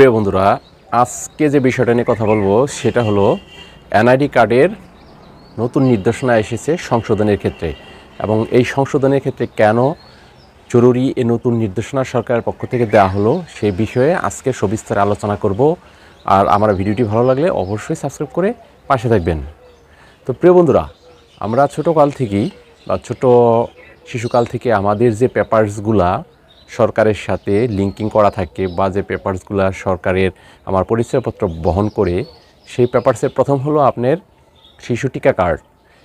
প্রিয় বন্ধুরা, আজকে যে বিষয়টা নিয়ে কথা বলব সেটা হলো এনআইডি কার্ডের নতুন নির্দেশনা এসেছে সংশোধনের ক্ষেত্রে। এবং এই সংশোধনের ক্ষেত্রে কেন জরুরি এই নতুন নির্দেশনা সরকারের পক্ষ থেকে দেওয়া হলো সেই বিষয়ে আজকে সবিস্তারে আলোচনা করব। আর আমার ভিডিওটি ভালো লাগলে অবশ্যই সাবস্ক্রাইব করে পাশে থাকবেন। তো প্রিয় বন্ধুরা, আমরা ছোটোকাল থেকেই বা ছোটো শিশুকাল থেকে আমাদের যে পেপারসগুলা সরকারের সাথে লিঙ্কিং করা থাকে বা যে পেপারসগুলা সরকারের আমার পরিচয়পত্র বহন করে, সেই পেপারসের প্রথম হলো আপনার শিশু টিকা কার্ড।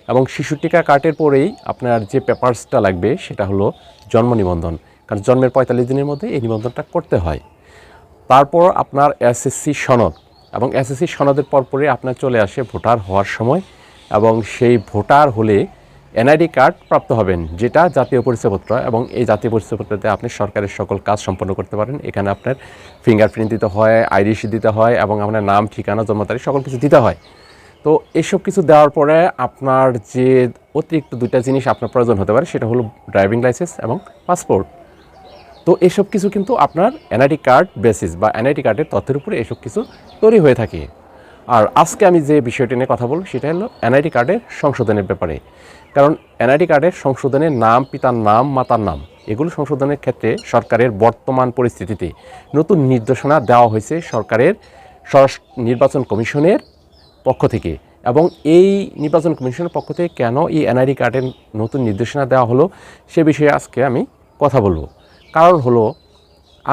এবং শিশু টিকা কার্ডের পরেই আপনার যে পেপারসটা লাগবে, সেটা হলো জন্ম নিবন্ধন। কারণ জন্মের পঁয়তাল্লিশ দিনের মধ্যে এই নিবন্ধনটা করতে হয়। তারপর আপনার এসএসসি সনদ। এবং এসএসসি সনদের পরপরই আপনার চলে আসে ভোটার হওয়ার সময়। এবং সেই ভোটার হলে এনআইডি কার্ড প্রাপ্ত হবেন, যেটা জাতীয় পরিচয়পত্র এবং এই জাতীয় পরিচয়পত্রতে আপনি সরকারের সকল কাজ সম্পন্ন করতে পারেন। এখানে আপনার ফিঙ্গারপ্রিন্ট দিতে হয় আইডিসি দিতে হয় এবং আপনার নাম, ঠিকানা, জন্ম তারিখ সকল কিছু দিতে হয়। তো এসব কিছু দেওয়ার পরে আপনার যে অতিরিক্ত দুইটা জিনিস আপনার প্রয়োজন হতে পারে, সেটা হলো ড্রাইভিং লাইসেন্স এবং পাসপোর্ট তো এসব কিছু কিন্তু আপনার এনআইডি কার্ড বেসিস বা এনআইডি কার্ডের তথ্যের উপরে এসব কিছু তৈরি হয়ে থাকে। আর আজকে আমি যে বিষয়টি নিয়ে কথা বলব, সেটা হলো এনআইডি কার্ডের সংশোধনের ব্যাপারে। কারণ এনআইডি কার্ডের সংশোধনের নাম, পিতার নাম, মাতার নাম, এগুলো সংশোধনের ক্ষেত্রে সরকারের বর্তমান পরিস্থিতিতে নতুন নির্দেশনা দেওয়া হয়েছে সরকারের নির্বাচন কমিশনের পক্ষ থেকে। এবং এই নির্বাচন কমিশনের পক্ষ থেকে কেন এই এনআইডি কার্ডের নতুন নির্দেশনা দেওয়া হলো, সে বিষয়ে আজকে আমি কথা বলব। কারণ হলো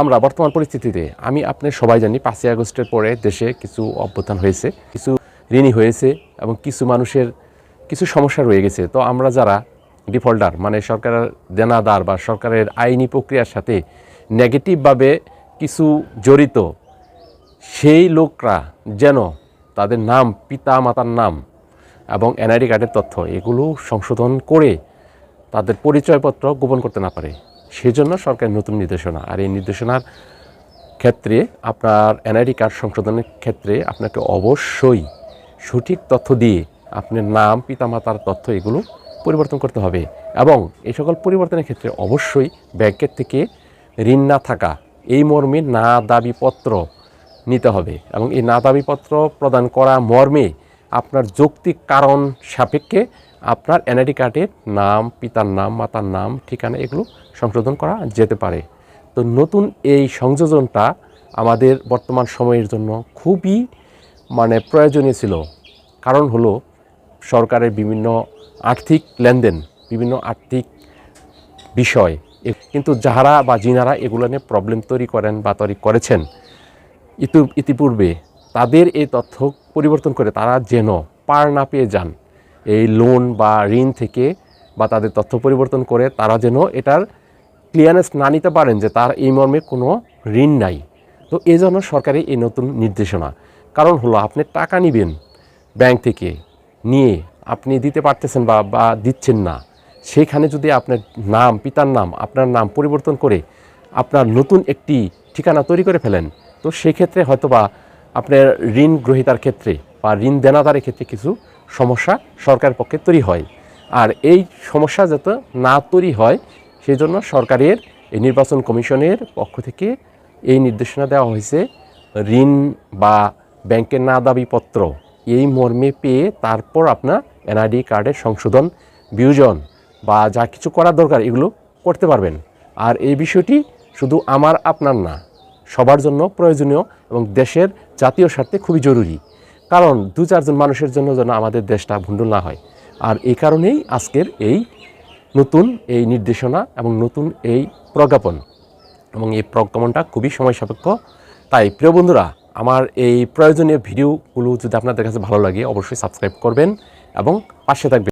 আমরা বর্তমান পরিস্থিতিতে, আমি আপনি সবাই জানি পাঁচই আগস্টের পরে দেশে কিছু অভ্যুত্থান হয়েছে, কিছু ঋণী হয়েছে এবং কিছু মানুষের কিছু সমস্যা রয়ে গেছে। তো আমরা যারা ডিফল্টার মানে সরকারের দেনাদার বা সরকারের আইনি প্রক্রিয়ার সাথে নেগেটিভভাবে কিছু জড়িত, সেই লোকরা যেন তাদের নাম পিতা মাতার নাম এবং এনআইডি কার্ডের তথ্য, এগুলো সংশোধন করে তাদের পরিচয়পত্র গোপন করতে না পারে। সেজন্য সরকারের নতুন নির্দেশনা। আর এই নির্দেশনার ক্ষেত্রে আপনার এনআইডি কার্ড সংশোধনের ক্ষেত্রে আপনাকে অবশ্যই সঠিক তথ্য দিয়ে আপনার নাম, পিতামাতার তথ্য এগুলো পরিবর্তন করতে হবে। এবং এই সকল পরিবর্তনের ক্ষেত্রে অবশ্যই ব্যাংকের থেকে ঋণ না থাকা, এই মর্মে না দাবিপত্র নিতে হবে। এবং এই না দাবিপত্র প্রদান করা মর্মে আপনার যৌক্তিক কারণ সাপেক্ষে আপনার এনআইডি কার্ডের নাম, পিতার নাম, মাতার নাম, ঠিকানা এগুলো সংশোধন করা যেতে পারে। তো নতুন এই সংযোজনটা আমাদের বর্তমান সময়ের জন্য খুবই মানে প্রয়োজনীয় ছিল। কারণ হলো সরকারের বিভিন্ন আর্থিক লেনদেন, বিভিন্ন আর্থিক বিষয়। কিন্তু যাহারা বা যিনারা এগুলো নিয়ে প্রবলেম তৈরি করেন বা তৈরি করেছেন, ইতু, ইতিপূর্বে তাদের এই তথ্য পরিবর্তন করে তারা যেন পার না পেয়ে যান এই লোন বা ঋণ থেকে বা তাদের তথ্য পরিবর্তন করে তারা যেন এটার ক্লিয়ারেন্স না নিতে পারেন যে তার এই মর্মে কোনো ঋণ নাই। তো এই জন্য সরকারি এই নতুন নির্দেশনা। কারণ হলো আপনি টাকা নেবেন ব্যাংক থেকে, নিয়ে আপনি দিতে পারতেছেন বা বা দিচ্ছেন না সেইখানে যদি আপনার নাম, পিতার নাম, আপনার নাম পরিবর্তন করে আপনার নতুন একটি ঠিকানা তৈরি করে ফেলেন, তো সেক্ষেত্রে হয়তোবা আপনার ঋণ গ্রহীতার ক্ষেত্রে বা ঋণ দেনাদারের ক্ষেত্রে কিছু সমস্যা সরকারের পক্ষে তৈরি হয়। আর এই সমস্যা যাতে না তৈরি হয় সেই জন্য সরকারের এই নির্বাচন কমিশনের পক্ষ থেকে এই নির্দেশনা দেওয়া হয়েছে, ঋণ বা ব্যাংকের না দাবিপত্র এই মর্মে পেয়ে তারপর আপনার এনআইডি কার্ডের সংশোধন, বিয়োজন বা যা কিছু করার দরকার এগুলো করতে পারবেন। আর এই বিষয়টি শুধু আমার, আপনার না সবার জন্য প্রয়োজনীয় এবং দেশের জাতীয় স্বার্থে খুবই জরুরি। কারণ দু চারজন মানুষের জন্য যেন আমাদের দেশটা ভণ্ডুল না হয়। আর এই কারণেই আজকের এই নতুন এই নির্দেশনা এবং নতুন এই প্রজ্ঞাপন এবং এই প্রজ্ঞাপনটা খুবই সময় সাপেক্ষ। তাই প্রিয় বন্ধুরা, আমার এই প্রয়োজনীয় ভিডিওগুলো যদি আপনাদের কাছে ভালো লাগে, অবশ্যই সাবস্ক্রাইব করবেন এবং পাশে থাকবেন।